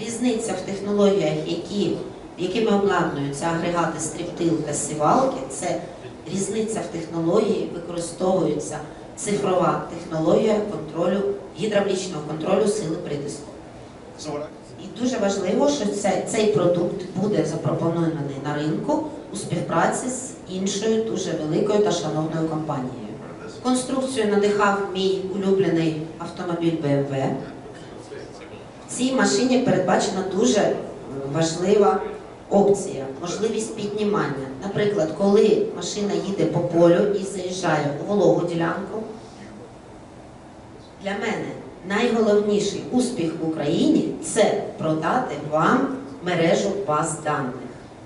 Різниця в технологіях, які, якими обладнуються агрегати стріптил та сівалки, це різниця в технології, використовується цифрова технологія контролю, гідравлічного контролю сили притиску. І дуже важливо, що це, цей продукт буде запропонований на ринку у співпраці з іншою дуже великою та шановною компанією. Конструкцію надихав мій улюблений автомобіль BMW. Цій машині передбачена дуже важлива опція, можливість піднімання. Наприклад, коли машина їде по полю і заїжджає у вологу ділянку, для мене найголовніший успіх в Україні це продати вам мережу баз даних.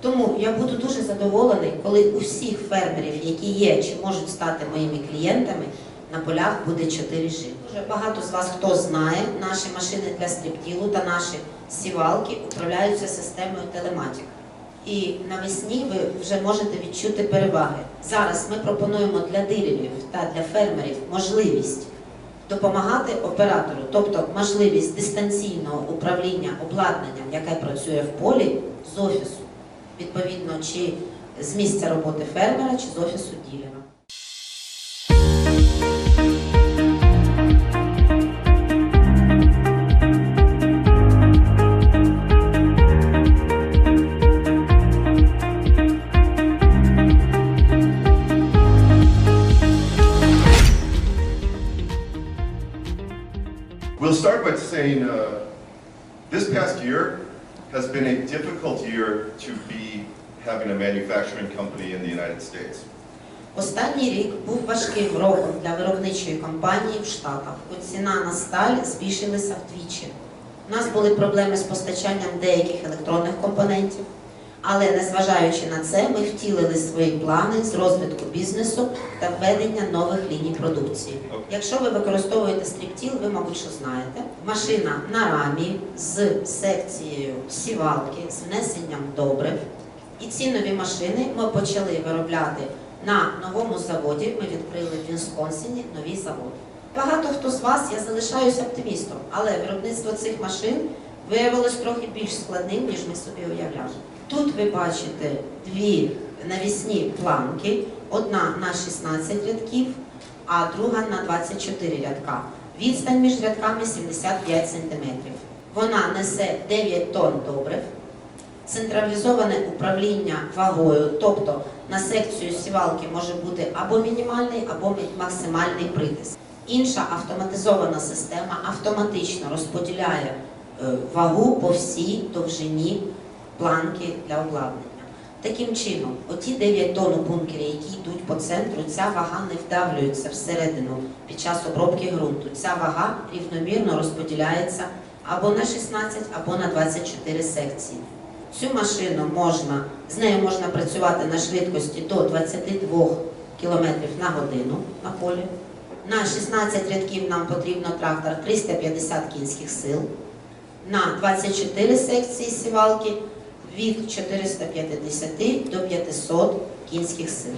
Тому я буду дуже задоволений, коли у всіх фермерів, які є чи можуть стати моїми клієнтами, на полях буде 4G. Дуже багато з вас хто знає, наші машини для стріптілу та наші сівалки управляються системою телематік. І навесні ви вже можете відчути переваги. Зараз ми пропонуємо для дилерів та для фермерів можливість допомагати оператору, тобто можливість дистанційного управління обладнанням, яке працює в полі, з офісу, відповідно, чи з місця роботи фермера, чи з офісу ділера. Saying uh, this past year has been a difficult year to be having a manufacturing company in the United States. Останній рік був важким роком для виробничої компанії в Штатах, бо ціна на сталь збільшилася вдвічі. У нас були проблеми з постачанням деяких електронних компонентів, але незважаючи на це, ми втілили свої плани з розвитку бізнесу та введення нових ліній продукції. Якщо ви використовуєте стріптіл, ви, мабуть, що знаєте, машина на рамі з секцією сівалки, з внесенням добрив. І ці нові машини ми почали виробляти на новому заводі. Ми відкрили в Вінсконсіні новий завод. Багато хто з вас я залишаюся оптимістом, але виробництво цих машин виявилось трохи більш складним, ніж ми собі уявляли. Тут ви бачите дві навісні планки, одна на 16 рядків, а друга на 24 рядка. Відстань між рядками 75 см. Вона несе 9 тонн добрив, централізоване управління вагою, тобто на секцію сівалки може бути або мінімальний, або максимальний притиск. Інша автоматизована система автоматично розподіляє е, вагу по всій довжині планки для обладнання. Таким чином, оті 9 тонн у бункері, які йдуть по центру, ця вага не вдавлюється всередину під час обробки ґрунту. Ця вага рівномірно розподіляється або на 16, або на 24 секції. Цю машину можна, з нею можна працювати на швидкості до 22 км на годину на полі. На 16 рядків нам потрібно трактор 350 кінських сил. На 24 секції сівалки від 450 до 500 кінських сил.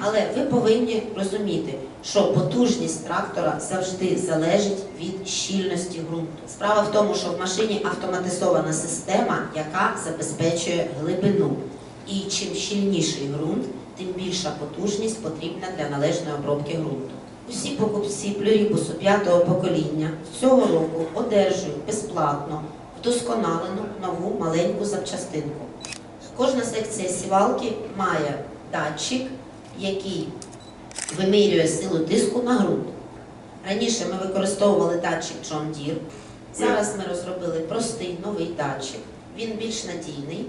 Але ви повинні розуміти, що потужність трактора завжди залежить від щільності ґрунту. Справа в тому, що в машині автоматизована система, яка забезпечує глибину. І чим щільніший ґрунт, тим більша потужність потрібна для належної обробки ґрунту. Усі покупці плюрібусу п'ятого покоління цього року одержують безплатно вдосконалену нову маленьку запчастинку. Кожна секція сівалки має датчик, який вимірює силу тиску на ґрунт. Раніше ми використовували датчик John Deere. Зараз ми розробили простий новий датчик. Він більш надійний.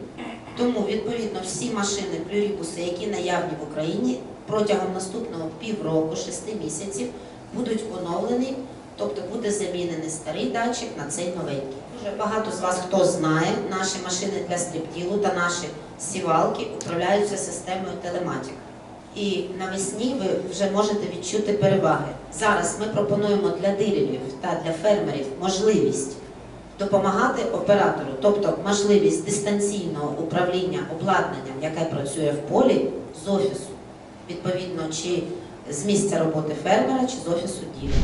Тому, відповідно, всі машини плюрібуси, які наявні в Україні, протягом наступного півроку, шести місяців, будуть оновлені, тобто буде замінений старий датчик на цей новенький. Дуже багато з вас хто знає, наші машини для стріптілу та наші сівалки управляються системою телематік. І навесні ви вже можете відчути переваги. Зараз ми пропонуємо для дилерів та для фермерів можливість допомагати оператору, тобто можливість дистанційного управління обладнанням, яке працює в полі, з офісу, відповідно, чи з місця роботи фермера, чи з офісу ділера.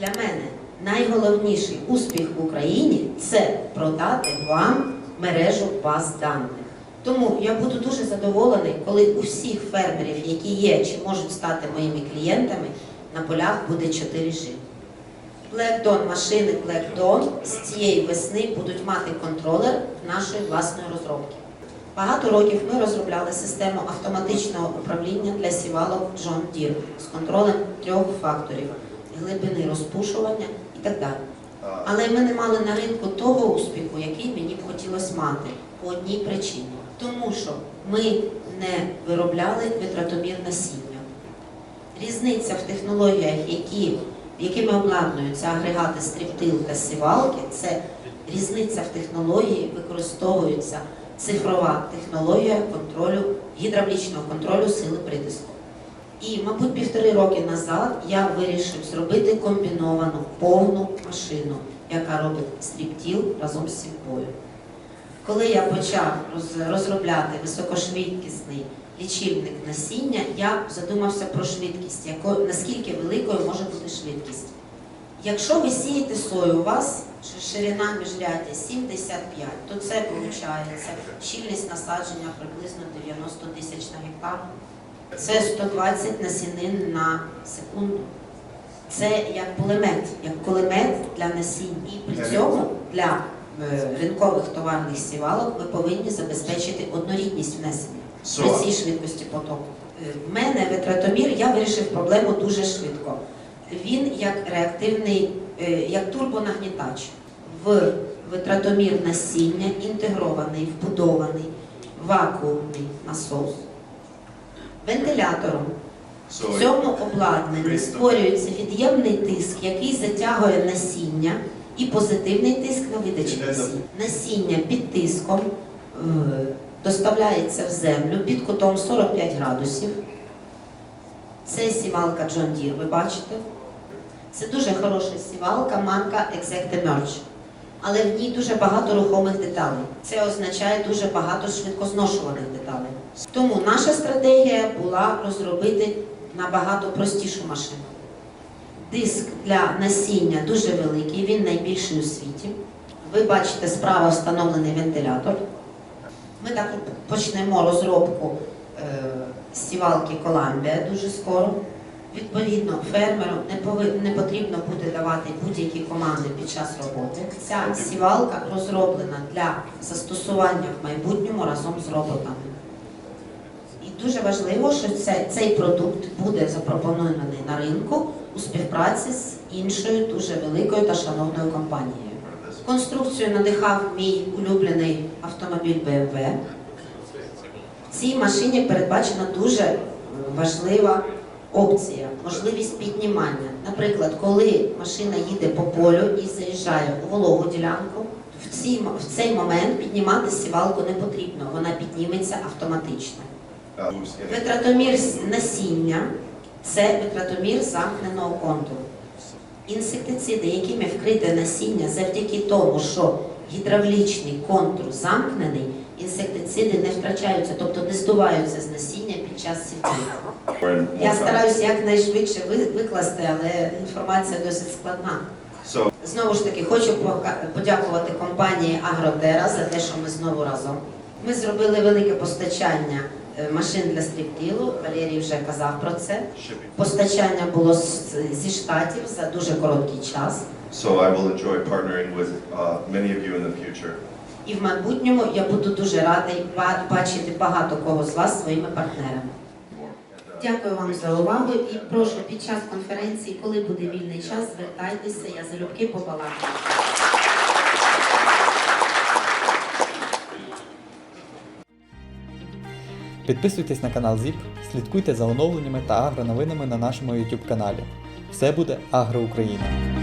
Для мене найголовніший успіх в Україні це продати вам мережу баз даних. Тому я буду дуже задоволений, коли у всіх фермерів, які є чи можуть стати моїми клієнтами, на полях буде 4G. Blackdawn машини Blackdawn з цієї весни будуть мати контролер нашої власної розробки. Багато років ми розробляли систему автоматичного управління для сівалок John Deere з контролем трьох факторів глибини розпушування так далі. Але ми не мали на ринку того успіху, який мені б хотілося мати по одній причині. Тому що ми не виробляли витратомір насіння. Різниця в технологіях, які, якими обладнуються агрегати стріптил та сівалки, це різниця в технології, використовується цифрова технологія контролю, гідравлічного контролю сили притиску. І, мабуть, півтори роки назад я вирішив зробити комбіновану повну машину, яка робить стріптіл разом з сівбою. Коли я почав розробляти високошвидкісний лічильник насіння, я задумався про швидкість, наскільки великою може бути швидкість. Якщо ви сієте сою, у вас ширина міжряддя 75, то це виходить щільність насадження приблизно 90 тисяч на гектар. Це 120 насінин на секунду. Це як кулемет, як кулемет для насінь. І при цьому для е, ринкових товарних сівалок ми повинні забезпечити однорідність внесення при цій швидкості потоку. Е, В мене витратомір, я вирішив проблему дуже швидко. Він як реактивний, е, як турбонагнітач. В витратомір насіння інтегрований, вбудований вакуумний насос. Вентилятором в цьому обладнанні створюється від'ємний тиск, який затягує насіння, і позитивний тиск на видачі насіння. Насіння під тиском е, доставляється в землю під кутом 45 градусів. Це сівалка John Deere, ви бачите. Це дуже хороша сівалка марка Exact Emerge. Але в ній дуже багато рухомих деталей. Це означає дуже багато швидкозношуваних деталей. Тому наша стратегія була розробити набагато простішу машину. Диск для насіння дуже великий, він найбільший у світі. Ви бачите, справа встановлений вентилятор. Ми так почнемо розробку е, сівалки Коламбія дуже скоро. Відповідно, фермеру не, пови- не потрібно буде давати будь-які команди під час роботи. Ця сівалка розроблена для застосування в майбутньому разом з роботами. І дуже важливо, що це, цей продукт буде запропонований на ринку у співпраці з іншою дуже великою та шановною компанією. Конструкцію надихав мій улюблений автомобіль BMW. В цій машині передбачена дуже важлива опція, можливість піднімання. Наприклад, коли машина їде по полю і заїжджає у вологу ділянку, в, цій, в цей момент піднімати сівалку не потрібно, вона підніметься автоматично. Витратомір насіння це витратомір замкненого контуру. Інсектициди, якими вкрите насіння, завдяки тому, що гідравлічний контур замкнений, інсектициди не втрачаються, тобто не здуваються з насіння під час сівки. Я стараюся якнайшвидше викласти, але інформація досить складна. Знову ж таки, хочу подякувати компанії Агротера за те, що ми знову разом. Ми зробили велике постачання е, машин для стріптілу. Валерій вже казав про це. Постачання було зі штатів за дуже короткий час. So I will enjoy partnering with uh, many of you in the future. І в майбутньому я буду дуже радий бачити багато кого з вас своїми партнерами. Дякую вам за увагу і прошу під час конференції, коли буде вільний час, звертайтеся, я залюбки побалакаю. Підписуйтесь на канал ЗІП, слідкуйте за оновленнями та агроновинами на нашому YouTube каналі. Все буде Агро Україна!